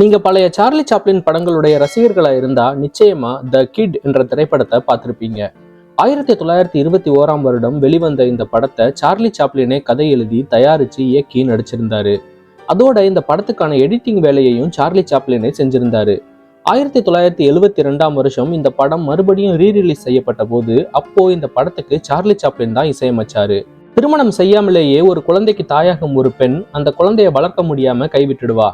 நீங்க பழைய Charlie Chaplin படங்களுடைய ரசிகர்களா இருந்தா நிச்சயமா த கிட் என்ற திரைப்படத்தை பார்த்திருப்பீங்க. ஆயிரத்தி தொள்ளாயிரத்தி இருபத்தி ஓராம் வருடம் வெளிவந்த இந்த படத்தை சார்லி சாப்ளினே கதை எழுதி தயாரிச்சு இயக்கி நடிச்சிருந்தாரு. அதோட இந்த படத்துக்கான எடிட்டிங் வேலையையும் சார்லி சாப்ளினே செஞ்சிருந்தாரு. ஆயிரத்தி தொள்ளாயிரத்தி எழுவத்தி ரெண்டாம் வருஷம் இந்த படம் மறுபடியும் ரீ ரிலீஸ் செய்யப்பட்ட போது அப்போ இந்த படத்துக்கு சார்லி சாப்ளின் தான் இசையமைச்சாரு. திருமணம் செய்யாமலேயே ஒரு குழந்தைக்கு தாயாகும் ஒரு பெண் அந்த குழந்தையை வளர்க்க முடியாம கைவிட்டுடுவா.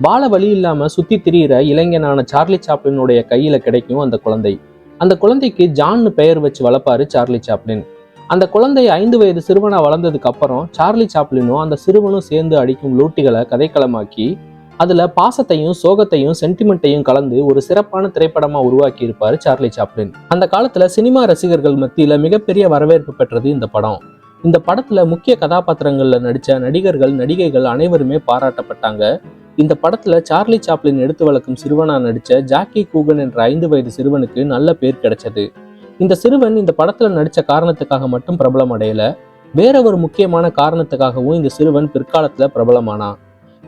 வாழ வழி இல்லாம சுத்தி திரியிற இளைஞனான சார்லி சாப்ளினுடைய கையில கிடைக்கும் அந்த குழந்தை. அந்த குழந்தைக்கு ஜான்னு பெயர் வச்சு வளர்ப்பாரு சார்லி சாப்ளின். அந்த குழந்தை ஐந்து வயது சிறுவனா வளர்ந்ததுக்கு அப்புறம் சார்லி சாப்ளினும் அந்த சிறுவனும் சேர்ந்து அடிக்கும் லூட்டிகளை கதைக்களமாக்கி அதுல பாசத்தையும் சோகத்தையும் சென்டிமெண்ட்டையும் கலந்து ஒரு சிறப்பான திரைப்படமா உருவாக்கி இருப்பாரு சார்லி சாப்ளின். அந்த காலத்துல சினிமா ரசிகர்கள் மத்தியில மிகப்பெரிய வரவேற்பு பெற்றது இந்த படம். இந்த படத்துல முக்கிய கதாபாத்திரங்கள்ல நடிச்ச நடிகர்கள் நடிகைகள் அனைவருமே பாராட்டப்பட்டாங்க. இந்த படத்துல சார்லி சாப்ளின் எடுத்து வழக்கும் சிறுவனா நடித்த ஜாக்கி கூகன் என்ற ஐந்து வயது சிறுவனுக்கு நல்ல பேர் கிடைச்சது. இந்த சிறுவன் இந்த படத்துல நடித்த காரணத்துக்காக மட்டும் பிரபலம் அடையல வேற ஒரு முக்கியமான காரணத்துக்காகவும் இந்த சிறுவன் பிற்காலத்துல பிரபலமானான்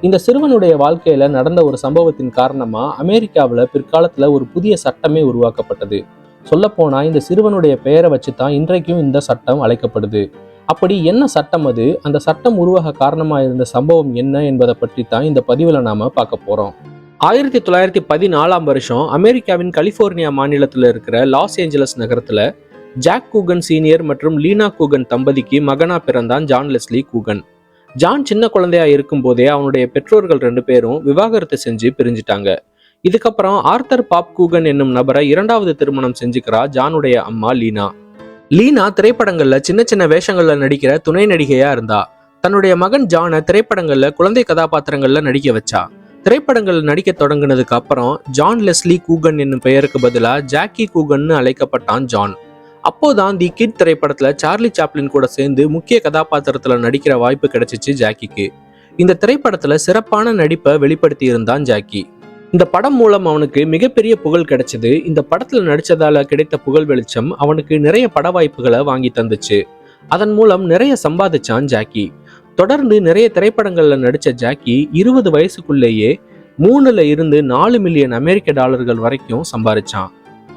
இந்த சிறுவனுடைய வாழ்க்கையில நடந்த ஒரு சம்பவத்தின் காரணமா அமெரிக்காவில் பிற்காலத்துல ஒரு புதிய சட்டமே உருவாக்கப்பட்டது. சொல்லப்போனா இந்த சிறுவனுடைய பெயரை வச்சு தான் இன்றைக்கும் இந்த சட்டம் அழைக்கப்படுது. அப்படி என்ன சட்டம் அது? அந்த சட்டம் உருவாக காரணமாக இருந்த சம்பவம் என்ன என்பதை பற்றி தான் இந்த பதிவில் நாம் பார்க்க போகிறோம் ஆயிரத்தி தொள்ளாயிரத்தி பதினாலாம் வருஷம் அமெரிக்காவின் கலிஃபோர்னியா மாநிலத்தில் இருக்கிற லாஸ் ஏஞ்சலஸ் நகரத்தில் ஜாக் கூகன் சீனியர் மற்றும் லீனா கூகன் தம்பதிக்கு மகனா பிறந்தான் ஜான் லெஸ்லி கூகன். ஜான் சின்ன குழந்தையா இருக்கும் போதே அவனுடைய பெற்றோர்கள் ரெண்டு பேரும் விவாகரத்து செஞ்சு பிரிஞ்சிட்டாங்க. இதுக்கப்புறம் ஆர்த்தர் பாப் கூகன் என்னும் நபரை இரண்டாவது திருமணம் செஞ்சுக்கிறா ஜானுடைய அம்மா லீனா. லீனா திரைப்படங்கள்ல சின்ன சின்ன வேஷங்கள்ல நடிக்கிற துணை நடிகையா இருந்தா. தன்னுடைய மகன் ஜானை திரைப்படங்கள்ல குழந்தை கதாபாத்திரங்கள்ல நடிக்க வச்சா. திரைப்படங்கள்ல நடிக்க தொடங்கினதுக்கு அப்புறம் ஜான் லெஸ்லி கூகன் என்னும் பெயருக்கு பதிலா ஜாக்கி கூகன்னு அழைக்கப்பட்டான் ஜான். அப்போதான் தி கிட் திரைப்படத்துல சார்லி சாப்ளின் கூட சேர்ந்து முக்கிய கதாபாத்திரத்துல நடிக்கிற வாய்ப்பு கிடைச்சிச்சு ஜாக்கிக்கு. இந்த திரைப்படத்துல சிறப்பான நடிப்பை வெளிப்படுத்தி இருந்தான் ஜாக்கி. இந்த படம் மூலம் அவனுக்கு மிகப்பெரிய புகழ் கிடைச்சது. இந்த படத்துல நடிச்சதால கிடைத்த புகழ் வெளிச்சம் அவனுக்கு நிறைய பட வாய்ப்புகளை வாங்கி தந்துச்சு. அதன் மூலம் நிறைய சம்பாதிச்சான் ஜாக்கி. தொடர்ந்து நிறைய திரைப்படங்கள்ல நடிச்ச ஜாக்கி இருபது வயசுக்குள்ளேயே மூணுல இருந்து நாலு மில்லியன் அமெரிக்க டாலர்கள் வரைக்கும் சம்பாதிச்சான்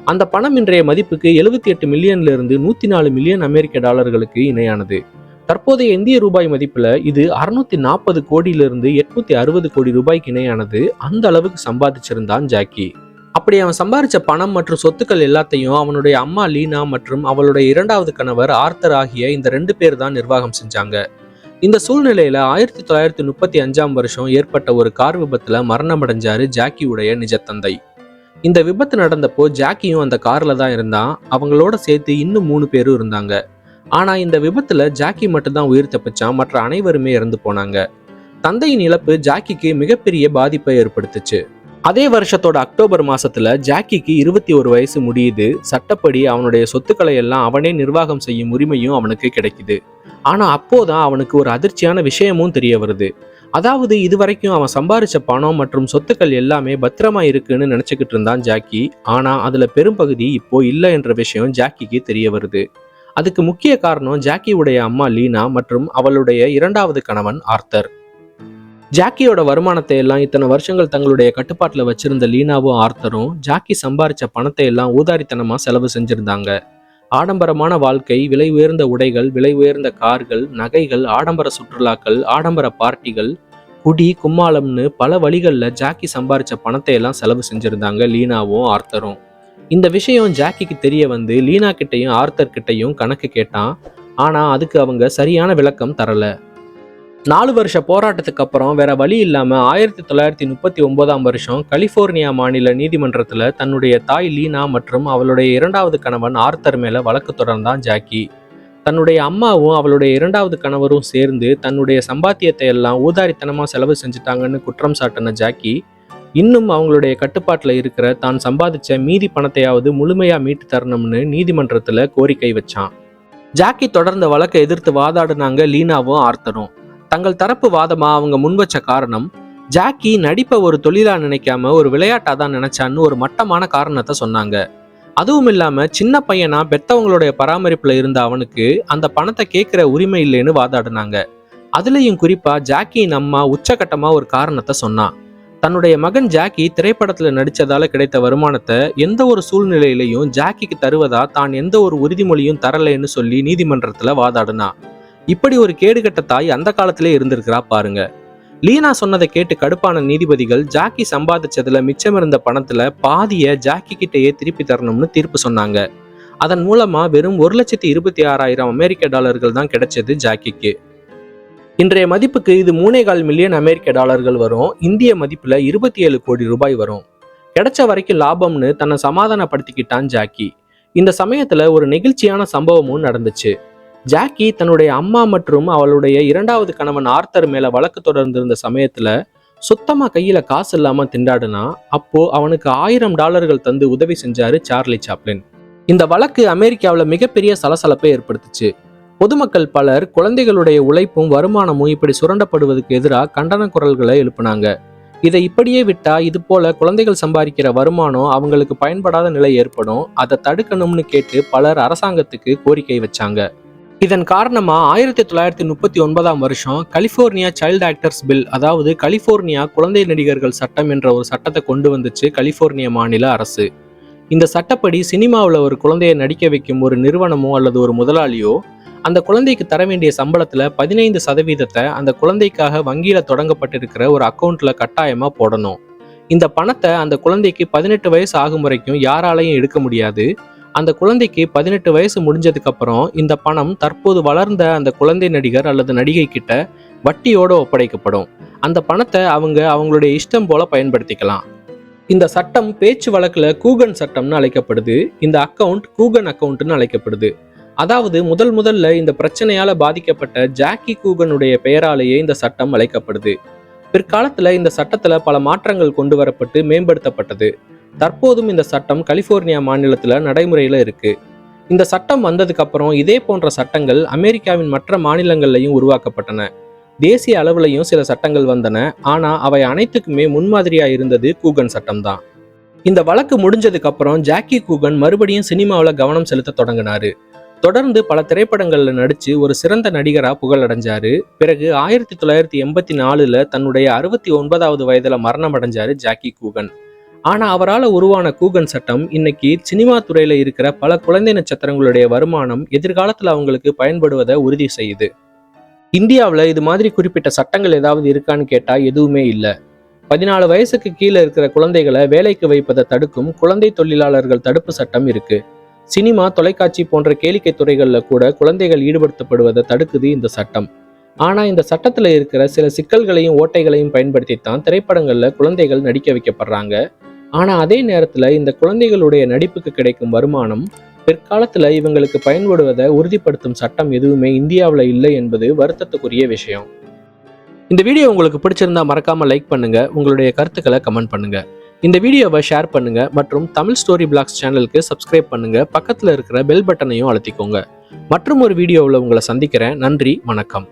அந்த பணம் இன்றைய மதிப்புக்கு எழுபத்தி எட்டு மில்லியன்ல இருந்து நூத்தி நாலு மில்லியன் அமெரிக்க டாலர்களுக்கு இணையானது. தற்போதைய இந்திய ரூபாய் மதிப்பில் இது அறுநூத்தி நாற்பது கோடியிலிருந்து எட்நூத்தி அறுபது கோடி ரூபாய்க்கு இணையானது அந்த அளவுக்கு சம்பாதிச்சிருந்தான் ஜாக்கி. அப்படி அவன் சம்பாதிச்ச பணம் மற்றும் சொத்துக்கள் எல்லாத்தையும் அவனுடைய அம்மா லீனா மற்றும் அவளுடைய இரண்டாவது கணவர் ஆர்த்தர் ஆகிய இந்த ரெண்டு பேர் தான் நிர்வாகம் செஞ்சாங்க. இந்த சூழ்நிலையில ஆயிரத்தி தொள்ளாயிரத்தி முப்பத்தி அஞ்சாம் வருஷம் ஏற்பட்ட ஒரு கார் விபத்துல மரணமடைஞ்சாரு ஜாக்கியுடைய நிஜ தந்தை இந்த விபத்து நடந்தப்போ ஜாக்கியும் அந்த கார்ல தான் இருந்தான். அவங்களோட சேர்த்து இன்னும் மூணு பேரும் இருந்தாங்க. ஆனா இந்த விபத்துல ஜாக்கி மட்டும்தான் உயிர் தப்பிச்சான் மற்ற அனைவருமே இறந்து போனாங்க. தந்தையின் இழப்பு ஜாக்கிக்கு மிகப்பெரிய பாதிப்பை ஏற்படுத்துச்சு. அதே வருஷத்தோட அக்டோபர் மாசத்துல ஜாக்கிக்கு இருபத்தி ஒரு வயசு முடியுது. சட்டப்படி அவனுடைய சொத்துக்களை எல்லாம் அவனே நிர்வாகம் செய்யும் உரிமையும் அவனுக்கு கிடைக்குது. ஆனா அப்போதான் அவனுக்கு ஒரு அதிர்ச்சியான விஷயமும் தெரிய வருது. அதாவது இதுவரைக்கும் அவன் சம்பாரிச்ச பணம் மற்றும் சொத்துக்கள் எல்லாமே பத்திரமா இருக்குன்னு நினைச்சுக்கிட்டு இருந்தான் ஜாக்கி. ஆனா அதுல பெரும்பகுதி இப்போ இல்லை என்ற விஷயம் ஜாக்கிக்கு தெரிய வருது. அதுக்கு முக்கிய காரணம் ஜாக்கியுடைய அம்மா லீனா மற்றும் அவளுடைய இரண்டாவது கணவன் ஆர்த்தர். ஜாக்கியோட வருமானத்தை எல்லாம் இத்தனை வருஷங்கள் தங்களுடைய கட்டுப்பாட்டில் வச்சிருந்த லீனாவும் ஆர்த்தரும் ஜாக்கி சம்பாரிச்ச பணத்தை எல்லாம் ஊதாரித்தனமாக செலவு செஞ்சிருந்தாங்க. ஆடம்பரமான வாழ்க்கை விலை உயர்ந்த உடைகள் விலை உயர்ந்த கார்கள் நகைகள் ஆடம்பர சுற்றுலாக்கள் ஆடம்பர பார்ட்டிகள் குடி கும்மாளம்னு பல வழிகளில் ஜாக்கி சம்பாரிச்ச பணத்தை எல்லாம் செலவு செஞ்சிருந்தாங்க லீனாவும் ஆர்த்தரும். இந்த விஷயம் ஜாக்கிக்கு தெரிய வந்து லீனா கிட்டையும் ஆர்த்தர் கிட்டையும் கணக்கு கேட்டான். ஆனா அதுக்கு அவங்க சரியான விளக்கம் தரல. நாலு வருஷ போராட்டத்துக்கு அப்புறம் வேற வழி இல்லாம ஆயிரத்தி தொள்ளாயிரத்தி முப்பத்தி ஒன்பதாம் வருஷம் கலிபோர்னியா மாநில நீதிமன்றத்துல தன்னுடைய தாய் லீனா மற்றும் அவளுடைய இரண்டாவது கணவன் ஆர்த்தர் மேல வழக்கு தொடர்ந்தான் ஜாக்கி. தன்னுடைய அம்மாவும் அவளுடைய இரண்டாவது கணவரும் சேர்ந்து தன்னுடைய சம்பாத்தியத்தை எல்லாம் ஊதாரித்தனமா செலவு செஞ்சுட்டாங்கன்னு குற்றம் சாட்டின ஜாக்கி இன்னும் அவங்களுடைய கட்டுப்பாட்டில் இருக்கிற தான் சம்பாதிச்ச மீதி பணத்தையாவது முழுமையாக மீட்டு தரணும்னு நீதிமன்றத்தில் கோரிக்கை வச்சான். ஜாக்கி தொடர்ந்த வழக்கை எதிர்த்து வாதாடினாங்க லீனாவும் ஆர்த்தரும். தங்கள் தரப்பு வாதமா அவங்க முன்வச்ச காரணம் ஜாக்கி நடிப்பை ஒரு தொழிலா நினைக்காம ஒரு விளையாட்டா தான் நினைச்சான்னு ஒரு மட்டமான காரணத்தை சொன்னாங்க. அதுவும் இல்லாம சின்ன பையனா பெத்தவங்களுடைய பராமரிப்புல இருந்த அவனுக்கு அந்த பணத்தை கேட்கிற உரிமை இல்லைன்னு வாதாடினாங்க. அதுலயும் குறிப்பா ஜாக்கியின் அம்மா உச்சகட்டமா ஒரு காரணத்தை சொன்னான். தன்னுடைய மகன் ஜாக்கி திரைப்படத்துல நடிச்சதால கிடைத்த வருமானத்தை எந்த ஒரு சூழ்நிலையிலையும் ஜாக்கிக்கு தருவதா? தான் எந்த ஒரு உறுதிமொழியும் தரலைன்னு சொல்லி நீதிமன்றத்துல வாதாடுனா. இப்படி ஒரு கேடுகட்ட தாய் அந்த காலத்திலே இருந்திருக்கிறா பாருங்க. லீனா சொன்னதை கேட்டு கடுப்பான நீதிபதிகள் ஜாக்கி சம்பாதிச்சதுல மிச்சம் இருந்த பணத்துல பாதிய ஜாக்கி கிட்டேயே திருப்பி தரணும்னு தீர்ப்பு சொன்னாங்க. அதன் மூலமா வெறும் ஒரு லட்சத்தி இருபத்தி ஆறாயிரம் அமெரிக்க டாலர்கள் தான் கிடைச்சது ஜாக்கிக்கு. இன்றைய மதிப்புக்கு இது மூணே கால் மில்லியன் அமெரிக்க டாலர்கள் வரும். இந்திய மதிப்புல இருபத்தி ஏழு கோடி ரூபாய் வரும். கிடைச்ச வரைக்கும் லாபம்னு தன்னை சமாதானப்படுத்திக்கிட்டான் ஜாக்கி. இந்த சமயத்துல ஒரு நெகிழ்ச்சியான சம்பவமும் நடந்துச்சு. ஜாக்கி தன்னுடைய அம்மா மற்றும் அவளுடைய இரண்டாவது கணவன் ஆர்த்தர் மேல வழக்கு தொடர்ந்திருந்த சமயத்துல சுத்தமா கையில காசு இல்லாம திண்டாடுனா அப்போ அவனுக்கு ஆயிரம் டாலர்கள் தந்து உதவி செஞ்சாரு சார்லி சாப்ளின். இந்த வழக்கு அமெரிக்காவில் மிகப்பெரிய சலசலப்பை ஏற்படுத்துச்சு. பொதுமக்கள் பலர் குழந்தைகளுடைய உழைப்பும் வருமானமும் இப்படி சுரண்டப்படுவதற்கு எதிராக கண்டன குரல்களை எழுப்புனாங்க. இதை இப்படியே விட்டா இது போல குழந்தைகள் சம்பாதிக்கிற வருமானம் அவங்களுக்கு பயன்படாத நிலை ஏற்படும். அதை தடுக்கணும்னு கேட்டு பலர் அரசாங்கத்துக்கு கோரிக்கை வச்சாங்க. இதன் காரணமா ஆயிரத்தி தொள்ளாயிரத்தி முப்பத்தி ஒன்பதாம் வருஷம் கலிபோர்னியா சைல்டு ஆக்டர்ஸ் பில் அதாவது கலிபோர்னியா குழந்தை நடிகர்கள் சட்டம் என்ற ஒரு சட்டத்தை கொண்டு வந்துச்சு கலிபோர்னியா மாநில அரசு. இந்த சட்டப்படி சினிமாவில் ஒரு குழந்தையை நடிக்க வைக்கும் ஒரு நிறுவனமோ அல்லது ஒரு முதலாளியோ அந்த குழந்தைக்கு தர வேண்டிய சம்பளத்துல பதினைந்து சதவீதத்தை அந்த குழந்தைக்காக வங்கியில தொடங்கப்பட்டிருக்கிற ஒரு அக்கௌண்ட்ல கட்டாயமா போடணும். இந்த பணத்தை அந்த குழந்தைக்கு பதினெட்டு வயசு ஆகும் வரைக்கும் யாராலையும் எடுக்க முடியாது. அந்த குழந்தைக்கு பதினெட்டு வயசு முடிஞ்சதுக்கு அப்புறம் இந்த பணம் தற்போது வளர்ந்த அந்த குழந்தை நடிகர் அல்லது நடிகை கிட்ட வட்டியோட ஒப்படைக்கப்படும். அந்த பணத்தை அவங்க அவங்களுடைய இஷ்டம் போல பயன்படுத்திக்கலாம். இந்த சட்டம் பேச்சு வழக்கில் கூகன் சட்டம்னு அழைக்கப்படுது. இந்த அக்கவுண்ட் கூகன் அக்கவுண்ட்னு அழைக்கப்படுது. அதாவது முதல் முதல்ல இந்த பிரச்சனையால பாதிக்கப்பட்ட ஜாக்கி கூகனுடைய பெயராலேயே இந்த சட்டம் அழைக்கப்படுது. பிற்காலத்துல இந்த சட்டத்துல பல மாற்றங்கள் கொண்டு வரப்பட்டு மேம்படுத்தப்பட்டது. தற்போதும் இந்த சட்டம் கலிபோர்னியா மாநிலத்துல நடைமுறையில இருக்கு. இந்த சட்டம் வந்ததுக்கு அப்புறம் இதே போன்ற சட்டங்கள் அமெரிக்காவின் மற்ற மாநிலங்கள்லையும் உருவாக்கப்பட்டன. தேசிய அளவுலையும் சில சட்டங்கள் வந்தன. ஆனா அவை அனைத்துக்குமே முன்மாதிரியா இருந்தது கூகன் சட்டம்தான். இந்த வழக்கு முடிஞ்சதுக்கு அப்புறம் ஜாக்கி கூகன் மறுபடியும் சினிமாவில் கவனம் செலுத்த தொடங்கினாரு. தொடர்ந்து பல திரைப்படங்கள்ல நடிச்சு ஒரு சிறந்த நடிகரா புகழடைஞ்சாரு. பிறகு ஆயிரத்தி தொள்ளாயிரத்தி எண்பத்தி நாலுல தன்னுடைய அறுபத்தி ஒன்பதாவது வயதுல மரணம் அடைஞ்சாரு ஜாக்கி கூகன். ஆனா அவரால் உருவான கூகன் சட்டம் இன்னைக்கு சினிமா துறையில இருக்கிற பல குழந்தை நட்சத்திரங்களுடைய வருமானம் எதிர்காலத்துல அவங்களுக்கு பயன்படுவதை உறுதி செய்யுது. இந்தியாவில் இது மாதிரி குறிப்பிட்ட சட்டங்கள் ஏதாவது இருக்கான்னு கேட்டா எதுவுமே இல்லை. பதினாலு வயசுக்கு கீழே இருக்கிற குழந்தைகளை வேலைக்கு வைப்பதை தடுக்கும் குழந்தை தொழிலாளர்கள் தடுப்பு சட்டம் இருக்கு. சினிமா தொலைக்காட்சி போன்ற கேளிக்கை துறைகளில் கூட குழந்தைகள் ஈடுபடுத்தப்படுவதை தடுக்குது இந்த சட்டம். ஆனால் இந்த சட்டத்தில் இருக்கிற சில சிக்கல்களையும் ஓட்டைகளையும் பயன்படுத்தித்தான் திரைப்படங்களில் குழந்தைகள் நடிக்க வைக்கப்படுறாங்க. ஆனால் அதே நேரத்தில் இந்த குழந்தைகளுடைய நடிப்புக்கு கிடைக்கும் வருமானம் பிற்காலத்தில் இவங்களுக்கு பயன்படுவதை உறுதிப்படுத்தும் சட்டம் எதுவுமே இந்தியாவில் இல்லை என்பது வருத்தத்துக்குரிய விஷயம். இந்த வீடியோ உங்களுக்கு பிடிச்சிருந்தா மறக்காமல் லைக் பண்ணுங்கள் உங்களுடைய கருத்துக்களை கமெண்ட் பண்ணுங்கள் இந்த வீடியோவை ஷேர் பண்ணுங்க மற்றும் தமிழ் ஸ்டோரி பிளாக்ஸ் சேனலுக்கு சப்ஸ்கிரைப் பண்ணுங்க. பக்கத்தில் இருக்கிற பெல் பட்டனையும் அழுத்திக்கோங்க. மற்றும் ஒரு வீடியோவில் உங்களை சந்திக்கிறேன். நன்றி வணக்கம்.